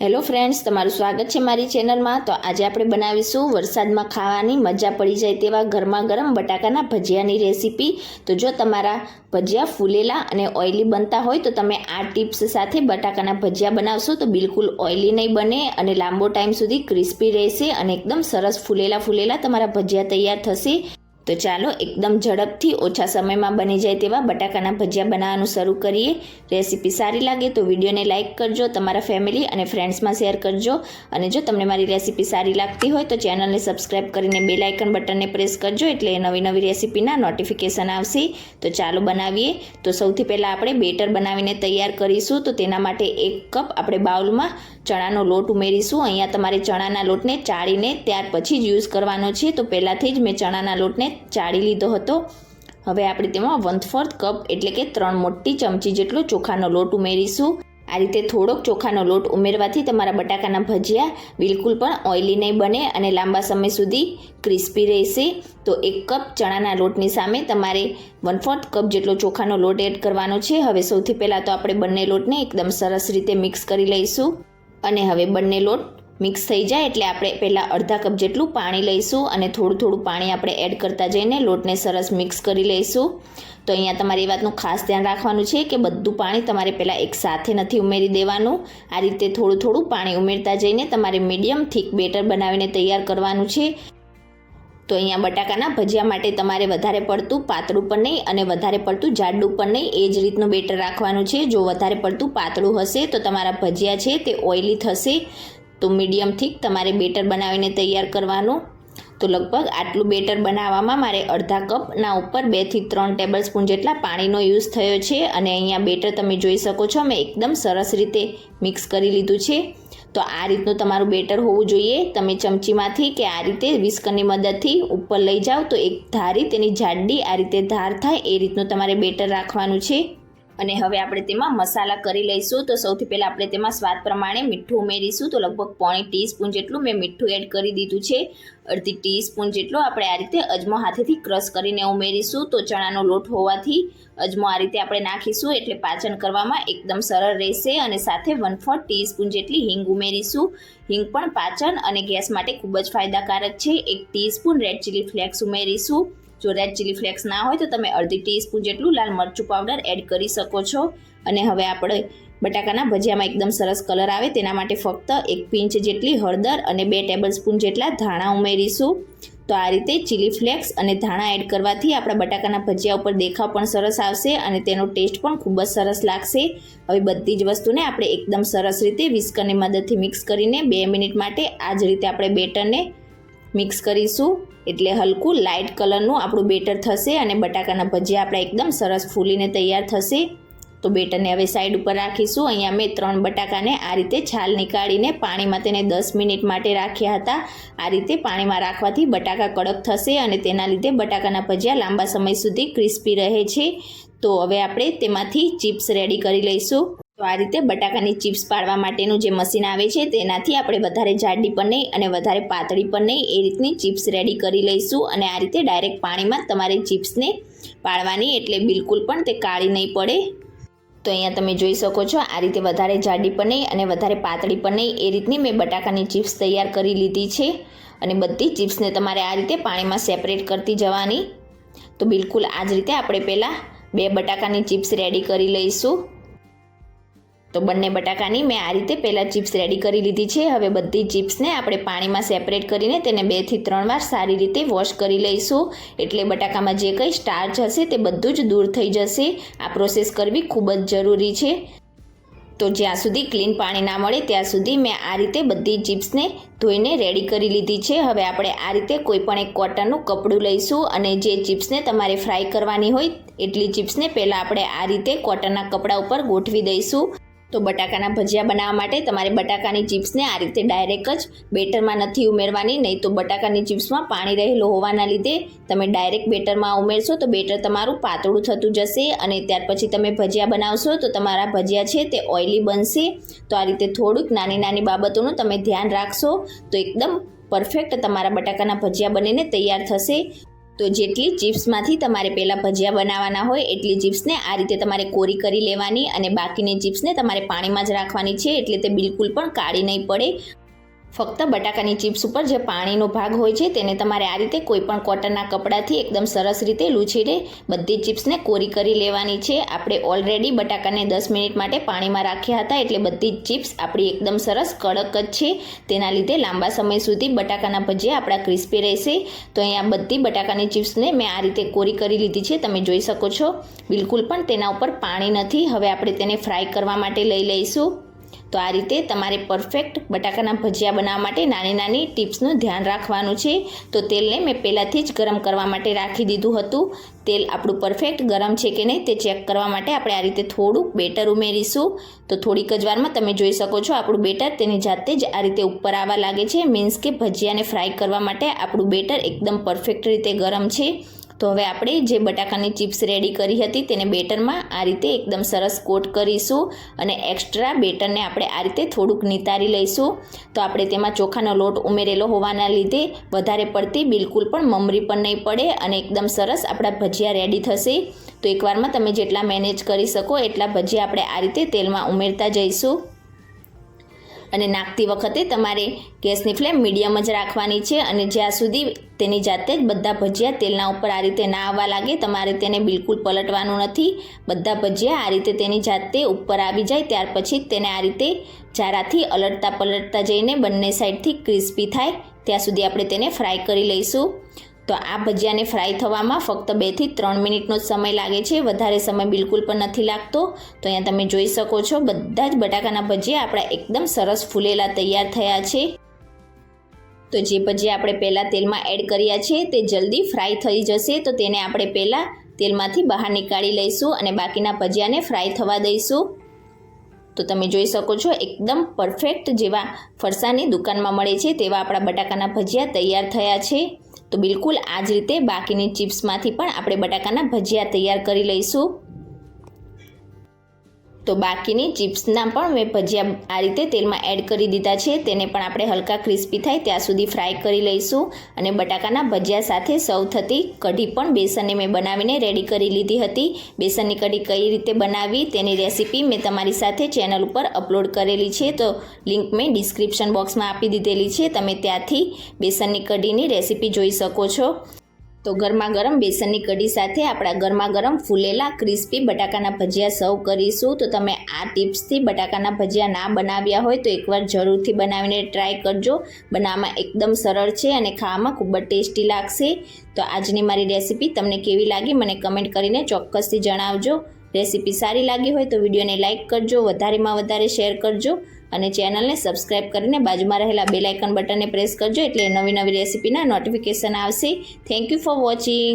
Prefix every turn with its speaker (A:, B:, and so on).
A: Hello friends તમારું સ્વાગત છે મારી ચેનલમાં તો આજે આપણે બનાવીશું વરસાદમાં ખાવાની મજા પડી જાય તેવા ગરમા ગરમ બટાકાના ભજીયાની રેસીપી. તો જો તમારા ભજીયા ફૂલેલા અને ઓઇલી બનતા હોય તો તમે આ ટિપ્સ સાથે બટાકાના ભજીયા બનાવશો. તો બિલકુલ ઓઇલી નહીં બને અને લાંબો ટાઈમ સુધી ક્રિસ્પી રહેશે અને એકદમ સરસ ફૂલેલા ફૂલેલા તમારા ભજીયા તૈયાર થશે. તો ચાલો એકદમ ઝડપથી ઓછા સમયમાં બની જાય તેવા બટાકાના ભજીયા બનાવવાનું શરૂ કરીએ. રેસીપી સારી લાગે તો વિડીયોને લાઇક કરજો, તમારા ફેમિલી અને ફ્રેન્ડ્સમાં શેર કરજો. અને જો તમને મારી રેસીપી સારી લાગતી હોય તો ચેનલને સબસ્ક્રાઇબ કરીને બેલ આઇકન બટનને પ્રેસ કરજો એટલે નવી નવી રેસીપીના નોટિફિકેશન આવશે. તો ચાલો બનાવીએ. તો સૌથી પહેલાં આપણે બેટર બનાવીને તૈયાર કરીશું. તો તેના માટે એક કપ આપણે બાઉલમાં ચણાનો લોટ ઉમેરીશું. અહીંયા તમારે ચણાના લોટને ચાળીને ત્યાર પછી જ યુઝ કરવાનો છે. તો પહેલાંથી જ મેં ચણાના લોટને ચાળી લીધો હતો. હવે આપણે તેમાં વન ફોર્થ કપ એટલે કે ત્રણ મોટી ચમચી જેટલો ચોખાનો લોટ ઉમેરીશું. આ રીતે થોડોક ચોખાનો લોટ ઉમેરવાથી તમારા બટાકાના ભજીયા બિલકુલ પણ ઓઇલી નહીં બને અને લાંબા સમય સુધી ક્રિસ્પી રહેશે. તો એક કપ ચણાના લોટની સામે તમારે વન ફોર્થ કપ જેટલો ચોખાનો લોટ એડ કરવાનો છે. હવે સૌથી પહેલાં તો આપણે બંને લોટને એકદમ સરસ રીતે મિક્સ કરી લઈશું. અને હવે બંને લોટ મિક્સ થઈ જાય એટલે આપણે પહેલાં અડધા કપ જેટલું પાણી લઈશું અને થોડું થોડું પાણી આપણે એડ કરતા જઈને લોટને સરસ મિક્સ કરી લઈશું. તો અહીંયા તમારે એ વાતનું ખાસ ધ્યાન રાખવાનું છે કે બધું પાણી તમારે પહેલાં એક સાથે નથી ઉમેરી દેવાનું. આ રીતે થોડું થોડું પાણી ઉમેરતા જઈને તમારે મીડિયમ થીક બેટર બનાવીને તૈયાર કરવાનું છે. તો અહીંયા બટાકાના ભજીયા માટે તમારે વધારે પડતું પાતળું પણ નહીં અને વધારે પડતું જાડું પણ નહીં. એ જ રીતનું બેટર રાખવાનું છે. જો વધારે પડતું પાતળું હશે તો તમારા ભજીયા છે તે ઓઇલી થશે. તો મીડિયમ થીક તમારે બેટર બનાવીને તૈયાર કરવાનું. તો લગભગ આટલું બેટર બનાવવામાં મારે અડધા કપના ઉપર બેથી ત્રણ ટેબલ સ્પૂન જેટલા પાણીનો યુઝ થયો છે અને અહીંયા બેટર તમે જોઈ શકો છો, મેં એકદમ સરસ રીતે મિક્સ કરી લીધું છે. તો આ રીતનું તમારું બેટર હોવું જોઈએ. તમે ચમચીમાંથી કે આ રીતે વિસ્કરની મદદથી ઉપર લઈ જાઓ તો એક ધારી તેની જાડી આ રીતે ધાર થાય એ રીતનું તમારે બેટર રાખવાનું છે. અને હવે આપણે તેમાં મસાલા કરી લઈશું. તો સૌથી પહેલાં આપણે તેમાં સ્વાદ પ્રમાણે મીઠું ઉમેરીશું. તો લગભગ પોણી ટીસ્પૂન જેટલું મેં મીઠું એડ કરી દીધું છે. અડધી ટીસ્પૂન જેટલો આપણે આ રીતે અજમો હાથેથી ક્રશ કરીને ઉમેરીશું. તો ચણાનો લોટ હોવાથી અજમો આ રીતે આપણે નાખીશું એટલે પાચન કરવામાં એકદમ સરળ રહેશે અને સાથે વન ફોર્થ ટીસ્પૂન જેટલી હિંગ ઉમેરીશું. હિંગ પણ પાચન અને ગેસ માટે ખૂબ જ ફાયદાકારક છે. એક ટીસ્પૂન રેડ ચીલી ફ્લેક્સ ઉમેરીશું. જો રેડ ચીલી ફ્લેક્સ ના હોય તો તમે અડધી ટીસ્પૂન જેટલું લાલ મરચું પાવડર એડ કરી શકો છો. અને હવે આપણે બટાકાના ભજીયામાં એકદમ સરસ કલર આવે તેના માટે ફક્ત એક પિંચ જેટલી હળદર અને બે ટેબલ સ્પૂન જેટલા ધાણા ઉમેરીશું. તો આ રીતે ચીલી ફ્લેક્સ અને ધાણા એડ કરવાથી આપણા બટાકાના ભજીયા ઉપર દેખાવ પણ સરસ આવશે અને તેનો ટેસ્ટ પણ ખૂબ જ સરસ લાગશે. હવે બધી જ વસ્તુને આપણે એકદમ સરસ રીતે વિસ્કરની મદદથી મિક્સ કરીને બે મિનિટ માટે આ જ રીતે આપણે બેટરને મિક્સ કરીશું. એટલે હલકું લાઇટ કલરનું આપણું બેટર થશે અને બટાકાના ભજીયા આપણા એકદમ સરસ ફૂલીને તૈયાર થશે. તો બેટરને હવે સાઈડ ઉપર રાખીશું. અહીંયા મેં ત્રણ બટાકાને આ રીતે છાલ નીકાળીને પાણીમાં તેને દસ મિનિટ માટે રાખ્યા હતા. આ રીતે પાણીમાં રાખવાથી બટાકા કડક થશે અને તેના લીધે બટાકાના ભજીયા લાંબા સમય સુધી ક્રિસ્પી રહે છે. તો હવે આપણે તેમાંથી ચિપ્સ રેડી કરી લઈશું. તો આ રીતે બટાકાની ચિપ્સ પાડવા માટેનું જે મશીન આવે છે, તેનાથી આપણે વધારે જાડી પણ નહીં અને વધારે પાતળી પણ નહીં એ રીતની ચિપ્સ રેડી કરી લઈશું અને આ રીતે ડાયરેક્ટ પાણીમાં તમારે ચિપ્સને પાડવાની એટલે બિલકુલ પણ તે કાળી નહીં પડે. તો અહીંયા તમે જોઈ શકો છો, આ રીતે વધારે જાડી પણ નહીં અને વધારે પાતળી પણ નહીં એ રીતની મેં બટાકાની ચિપ્સ તૈયાર કરી લીધી છે અને બધી ચિપ્સને તમારે આ રીતે પાણીમાં સેપરેટ કરતી જવાની. તો બિલકુલ આ જ રીતે આપણે પહેલાં બે બટાકાની ચિપ્સ રેડી કરી લઈશું. તો બંને બટાકાની મેં આ રીતે પહેલાં ચિપ્સ રેડી કરી લીધી છે. હવે બધી ચિપ્સને આપણે પાણીમાં સેપરેટ કરીને તેને બેથી ત્રણ વાર સારી રીતે વોશ કરી લઈશું. એટલે બટાકામાં જે કંઈ સ્ટાર્ચ હશે તે બધું જ દૂર થઈ જશે. આ પ્રોસેસ કરવી ખૂબ જ જરૂરી છે. તો જ્યાં સુધી ક્લીન પાણી ના મળે ત્યાં સુધી મેં આ રીતે બધી ચિપ્સને ધોઈને રેડી કરી લીધી છે. હવે આપણે આ રીતે કોઈ પણ એક કોટનનું કપડું લઈશું અને જે ચિપ્સને તમારે ફ્રાય કરવાની હોય એટલી ચિપ્સને પહેલાં આપણે આ રીતે કોટનના કપડા ઉપર ગોઠવી દઈશું. તો બટાકાના ભજીયા બનાવવા માટે તમારે બટાકાની ચિપ્સને આ રીતે ડાયરેક્ટ જ બેટરમાં નથી ઉમેરવાની, નહીં તો બટાકાની ચિપ્સમાં પાણી રહેલું હોવાના લીધે તમે ડાયરેક્ટ બેટરમાં ઉમેરશો તો બેટર તમારું પાતળું થતું જશે અને ત્યાર પછી તમે ભજીયા બનાવશો તો તમારા ભજીયા છે તે ઓઇલી બનશે. તો આ રીતે થોડુંક નાની નાની બાબતોનું તમે ધ્યાન રાખશો તો એકદમ પરફેક્ટ તમારા બટાકાના ભજીયા બનીને તૈયાર થશે. તો જેટલી ચિપ્સમાંથી તમારે પહેલાં ભજીયા બનાવવાના હોય, એટલી ચિપ્સને આ રીતે તમારે કોરી કરી લેવાની અને બાકીની ચિપ્સને તમારે પાણીમાં જ રાખવાની છે, એટલે તે બિલકુલ પણ કાળી નહીં પડે. ફક્ત બટાકાની ચિપ્સ ઉપર જે પાણીનો ભાગ હોય છે તેને તમારે આ રીતે કોઈપણ કોટનના કપડાથી એકદમ સરસ રીતે લૂછીને બધી ચિપ્સને કોરી કરી લેવાની છે. આપણે ઓલરેડી બટાકાને દસ મિનિટ માટે પાણીમાં રાખ્યા હતા એટલે બધી જ ચિપ્સ આપણી એકદમ સરસ કડક જ છે. તેના લીધે લાંબા સમય સુધી બટાકાના ભજીયા આપણા ક્રિસ્પી રહેશે. તો અહીંયા બધી બટાકાની ચિપ્સને મેં આ રીતે કોરી કરી લીધી છે. તમે જોઈ શકો છો. બિલકુલ પણ તેના ઉપર પાણી નથી. હવે આપણે તેને ફ્રાય કરવા માટે લઈ લઈશું. તો આ રીતે તમારે પરફેક્ટ બટાકાના ભજીયા બનાવવા માટે નાની નાની ટિપ્સનું ધ્યાન રાખવાનું છે. તો તેલને મેં પહેલાંથી જ ગરમ કરવા માટે રાખી દીધું હતું. તેલ આપણું પરફેક્ટ ગરમ છે કે નહીં તે ચેક કરવા માટે આપણે આ રીતે થોડુંક બેટર ઉમેરીશું. તો થોડીક જ વારમાં તમે જોઈ શકો છો આપણું બેટર તેની જાતે જ આ રીતે ઉપર આવવા લાગે છે. મીન્સ કે ભજીયાને ફ્રાય કરવા માટે આપણું બેટર એકદમ પરફેક્ટ રીતે ગરમ છે. તો હવે આપણે જે બટાકાની ચિપ્સ રેડી કરી હતી તેને બેટરમાં આ રીતે એકદમ સરસ કોટ કરીશું અને એક્સ્ટ્રા બેટરને આપણે આ રીતે થોડુંક નિતારી લઈશું. તો આપણે તેમાં ચોખાનો લોટ ઉમેરેલો હોવાના લીધે વધારે પડતી બિલકુલ પણ મમરી પણ નહીં પડે અને એકદમ સરસ આપણા ભજીયા રેડી થશે. તો એકવારમાં તમે જેટલા મેનેજ કરી શકો એટલા ભજીયા આપણે આ રીતે તેલમાં ઉમેરતા જઈશું. અને નાખતી વખતે તમારે ગેસની ફ્લેમ મીડિયમ જ રાખવાની છે અને જ્યાં સુધી તેની જાતે જ બધા ભજીયા તેલના ઉપર આ રીતે ના આવવા લાગે, તમારે તેને બિલકુલ પલટવાનું નથી. બધા ભજીયા આ રીતે તેની જાતે ઉપર આવી જાય, ત્યાર પછી તેને આ રીતે જારાથી અલટતા પલટતા જઈને બંને સાઈડથી ક્રિસ્પી થાય. ત્યાં સુધી આપણે તેને ફ્રાય કરી લઈશું. તો આ ભજીયાને ફ્રાય થવામાં ફક્ત બેથી ત્રણ મિનિટનો સમય લાગે છે. વધારે સમય બિલકુલ પણ નથી લાગતો. તો અહીંયા તમે જોઈ શકો છો, બધા જ બટાકાના ભજીયા આપણા એકદમ સરસ ફૂલેલા તૈયાર થયા છે. તો જે ભજીયા આપણે પહેલાં તેલમાં એડ કર્યા છે, તે જલ્દી ફ્રાય થઈ જશે. તો તેને આપણે પહેલાં તેલમાંથી બહાર નીકાળી લઈશું અને બાકીના ભજીયાને ફ્રાય થવા દઈશું. તો તમે જોઈ શકો છો, એકદમ પરફેક્ટ જેવા ફરસાની દુકાનમાં મળે છે તેવા આપણા બટાકાના ભજીયા તૈયાર થયા છે. તો બિલકુલ આ જ રીતે બાકીની ચિપ્સમાંથી પણ આપણે બટાકાના ભજીયા તૈયાર કરી લઈશું. તો બાકીની ચિપ્સના પણ મેં ભજીયા આ રીતે તેલમાં એડ કરી દીધા છે. તેને પણ આપણે હલકા ક્રિસ્પી થાય ત્યાં સુધી ફ્રાય કરી લઈશું અને બટાકાના ભજીયા સાથે સર્વ થતી કઢી પણ બેસનને મેં બનાવીને રેડી કરી લીધી હતી. બેસનની કઢી કઈ રીતે બનાવી તેની રેસીપી મેં તમારી સાથે ચેનલ ઉપર અપલોડ કરેલી છે. તો લિંક મેં ડિસ્ક્રિપ્શન બોક્સમાં આપી દીધેલી છે. તમે ત્યાંથી બેસનની કઢીની રેસીપી જોઈ શકો છો. તો ગરમા ગરમ બેસનની કઢી સાથે આપણા ગરમા ગરમ ફૂલેલા ક્રિસ્પી બટાકાના ભજીયા સર્વ કરીશું. તો તમે આ ટિપ્સથી બટાકાના ભજીયા ના બનાવ્યા હોય તો એકવાર જરૂરથી બનાવીને ટ્રાય કરજો. બનાવવામાં એકદમ સરળ છે અને ખાવામાં ખૂબ જ ટેસ્ટી લાગશે. તો આજની મારી રેસીપી તમને કેવી લાગી મને કમેન્ટ કરીને ચોક્કસથી જણાવજો. રેસીપી સારી લાગી હોય તો વિડીયોને લાઇક કરજો, વધારેમાં વધારે શેર કરજો. અને ચેનલને સબસ્ક્રાઇબ કરીને બાજુમાં રહેલા બેલ આઇકન બટનને પ્રેસ કરજો એટલે નવી નવી રેસીપીના નોટિફિકેશન આવશે. Thank you for watching